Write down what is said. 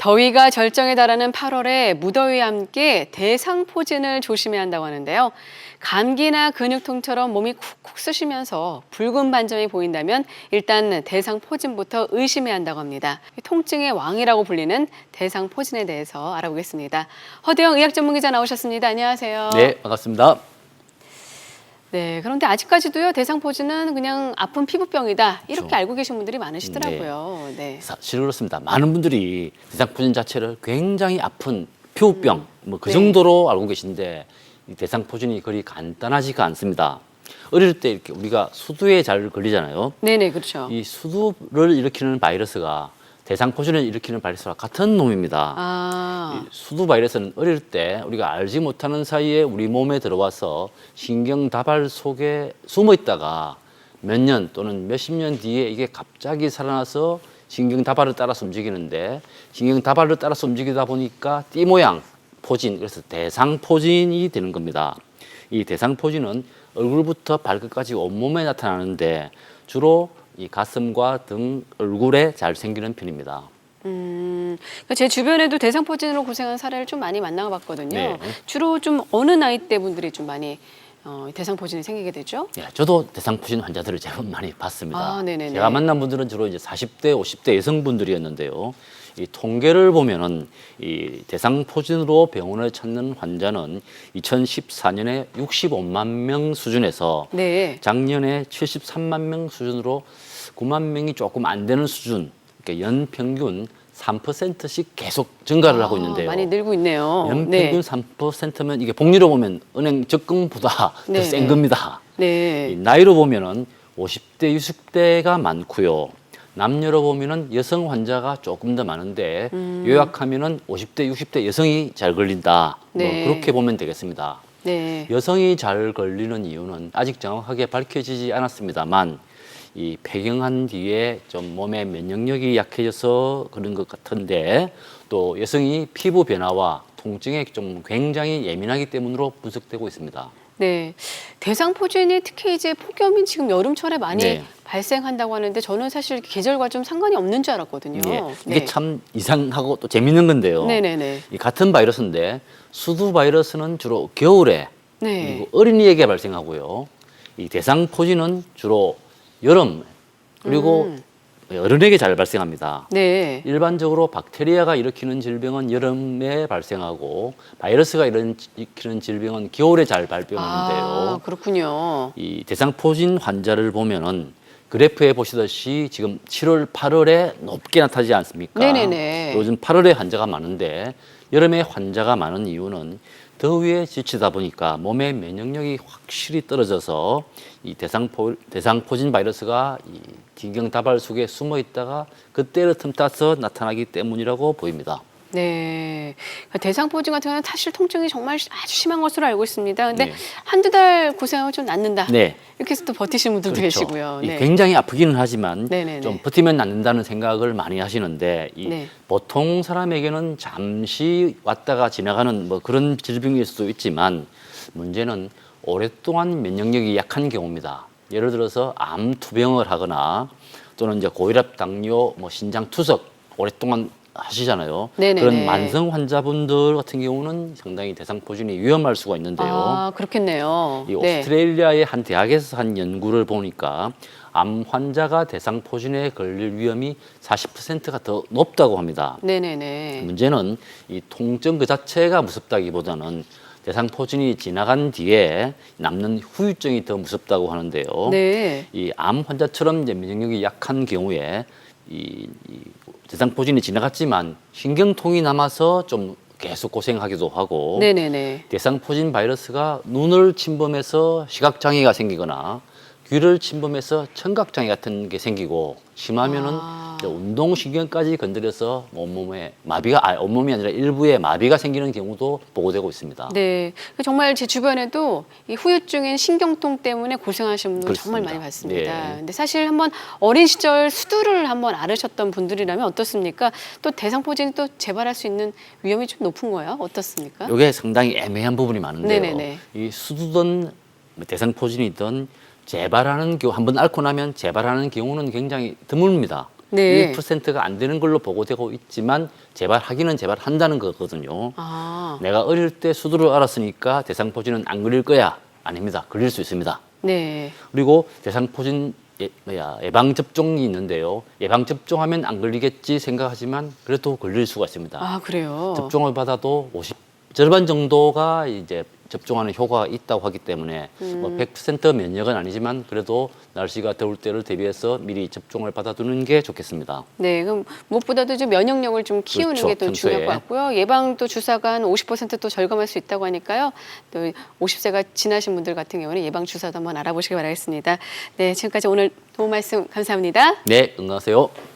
더위가 절정에 달하는 8월에 무더위와 함께 대상포진을 조심해야 한다고 하는데요. 감기나 근육통처럼 몸이 쿡쿡 쑤시면서 붉은 반점이 보인다면 일단 대상포진부터 의심해야 한다고 합니다. 통증의 왕이라고 불리는 대상포진에 대해서 알아보겠습니다. 허대영 의학 전문기자 나오셨습니다. 안녕하세요. 네, 반갑습니다. 네, 그런데 아직까지도요 대상포진은 그냥 아픈 피부병이다 이렇게 그렇죠. 알고 계신 분들이 많으시더라고요. 네. 사실 그렇습니다. 많은 분들이 대상포진 자체를 굉장히 아픈 피부병 뭐 그 네. 정도로 알고 계신데 이 대상포진이 그리 간단하지가 않습니다. 어릴 때 이렇게 우리가 수두에 잘 걸리잖아요. 네네 그렇죠. 이 수두를 일으키는 바이러스가 대상 포진을 일으키는 바이러스와 같은 놈입니다. 아, 이 수두 바이러스는 어릴 때 우리가 알지 못하는 사이에 우리 몸에 들어와서 신경 다발 속에 숨어 있다가 몇 년 또는 몇십 년 뒤에 이게 갑자기 살아나서 신경 다발을 따라서 움직이는데 신경 다발을 따라서 움직이다 보니까 띠 모양 포진 그래서 대상 포진이 되는 겁니다. 이 대상 포진은 얼굴부터 발끝까지 온몸에 나타나는데 주로 이 가슴과 등 얼굴에 잘 생기는 편입니다. 음, 그러니까 제 주변에도 대상포진으로 고생한 사례를 좀 많이 만나봤거든요. 네. 주로 좀 어느 나이 대 분들이 좀 많이 어, 대상포진이 생기게 되죠? 예, 저도 대상포진 환자들을 제법 많이 봤습니다. 아, 네네네. 제가 만난 분들은 주로 이제 40대, 50대 여성분들이었는데요. 이 통계를 보면은 이 대상 포진으로 병원을 찾는 환자는 2014년에 65만 명 수준에서 네. 작년에 73만 명 수준으로 9만 명이 조금 안 되는 수준, 그러니까 연 평균 3%씩 계속 증가를 하고 아, 있는데요. 많이 늘고 있네요. 연 평균 네. 3%면 이게 복리로 보면 은행 적금보다 네, 더센 네. 겁니다. 이 네. 나이로 보면은 50대, 60대가 많고요. 남녀로 보면은 여성 환자가 조금 더 많은데 음. 요약하면은 50대, 60대 여성이 잘 걸린다. 네. 뭐 그렇게 보면 되겠습니다. 네. 여성이 잘 걸리는 이유는 아직 정확하게 밝혀지지 않았습니다만 이 폐경한 뒤에 좀 몸의 면역력이 약해져서 그런 것 같은데 또 여성이 피부 변화와 통증에 좀 굉장히 예민하기 때문으로 분석되고 있습니다. 네. 대상 포진이 특히 이제 폭염인 지금 여름철에 많이 네. 발생한다고 하는데 저는 사실 계절과 좀 상관이 없는 줄 알았거든요. 예, 이게 참 이상하고 또 재밌는 건데요. 네네네. 이 같은 바이러스인데 수두 바이러스는 주로 겨울에 네. 그리고 어린이에게 발생하고요. 이 대상 포진은 주로 여름 그리고 음. 어른에게 잘 발생합니다. 네. 일반적으로 박테리아가 일으키는 질병은 여름에 발생하고 바이러스가 일으- 일으키는 질병은 겨울에 잘 아, 발병하는데요. 그렇군요. 이 대상포진 환자를 보면은 그래프에 보시듯이 지금 7월, 8월에 높게 나타나지 않습니까? 네네네. 요즘 8월에 환자가 많은데 여름에 환자가 많은 이유는 더위에 지치다 보니까 몸의 면역력이 확실히 떨어져서 이 대상포, 대상포진 바이러스가 이 진경다발 속에 숨어 있다가 그때를 틈타서 나타나기 때문이라고 보입니다. 네. 그러니까 대상포진 같은 경우는 사실 통증이 정말 아주 심한 것으로 알고 있습니다. 근데 네. 한두 달 고생하면 좀 낫는다. 네. 이렇게 해서 또 버티시는 분들도 계시고요. 이 네. 굉장히 아프기는 하지만 네네네. 좀 버티면 낫는다는 생각을 많이 하시는데 이 네. 보통 사람에게는 잠시 왔다가 지나가는 뭐 그런 질병일 수도 있지만 문제는 오랫동안 면역력이 약한 경우입니다. 예를 들어서 암 투병을 하거나 또는 이제 고혈압, 당뇨, 뭐 신장 투석 오랫동안 하시잖아요. 네네네. 그런 만성 환자분들 같은 경우는 상당히 대상 포진이 위험할 수가 있는데요. 아, 그렇겠네요. 이 네. 오스트레일리아의 한 대학에서 한 연구를 보니까 암 환자가 대상 포진에 걸릴 위험이 40%가 더 높다고 합니다. 네네네. 문제는 이 통증 그 자체가 무섭다기보다는 대상 포진이 지나간 뒤에 남는 후유증이 더 무섭다고 하는데요. 네. 이 암 환자처럼 이제 면역력이 약한 경우에 이, 이 대상포진이 지나갔지만 신경통이 남아서 좀 계속 고생하기도 하고 네네네. 대상포진 바이러스가 눈을 침범해서 시각장애가 생기거나 귀를 침범해서 청각장애 같은 게 생기고 심하면은 아. 이제 운동신경까지 건드려서 온몸에 마비가 아 온몸이 아니라 일부에 마비가 생기는 경우도 보고되고 있습니다. 네. 정말 제 주변에도 이 후유증인 신경통 때문에 고생하시는 분들 정말. 많이 봤습니다. 네. 근데 사실 한번 어린 시절 수두를 한번 앓으셨던 분들이라면 어떻습니까? 또 대상포진이 또 재발할 수 있는 위험이 좀 높은 거예요? 어떻습니까? 이게 상당히 애매한 부분이 많은데요. 네네네. 이 수두든 대상포진이든 재발하는 경우 한 번 앓고 나면 재발하는 경우는 굉장히 드뭅니다. 네. 1%가 안 되는 걸로 보고되고 있지만 재발하기는 재발한다는 거거든요. 아, 내가 어릴 때 수두를 알았으니까 대상포진은 안 걸릴 거야. 아닙니다. 걸릴 수 있습니다. 네. 그리고 대상포진 예, 뭐야, 예방 접종이 있는데요. 예방 접종하면 안 걸리겠지 생각하지만 그래도 걸릴 수가 있습니다. 아, 그래요. 접종을 받아도 50 절반 정도가 이제 접종하는 효과가 있다고 하기 때문에 음. 뭐100% 면역은 아니지만 그래도 날씨가 더울 때를 대비해서 미리 접종을 받아두는 게 좋겠습니다. 네, 그럼 무엇보다도 좀 면역력을 좀 키우는 그렇죠, 게또 중요할. 것 같고요. 예방도 주사가 한 50%또 절감할 수 있다고 하니까요. 또 50세가 지나신 분들 같은 경우는 예방 주사도 한번 알아보시기 바라겠습니다. 네, 지금까지 오늘 도움 말씀 감사합니다. 네, 건강하세요.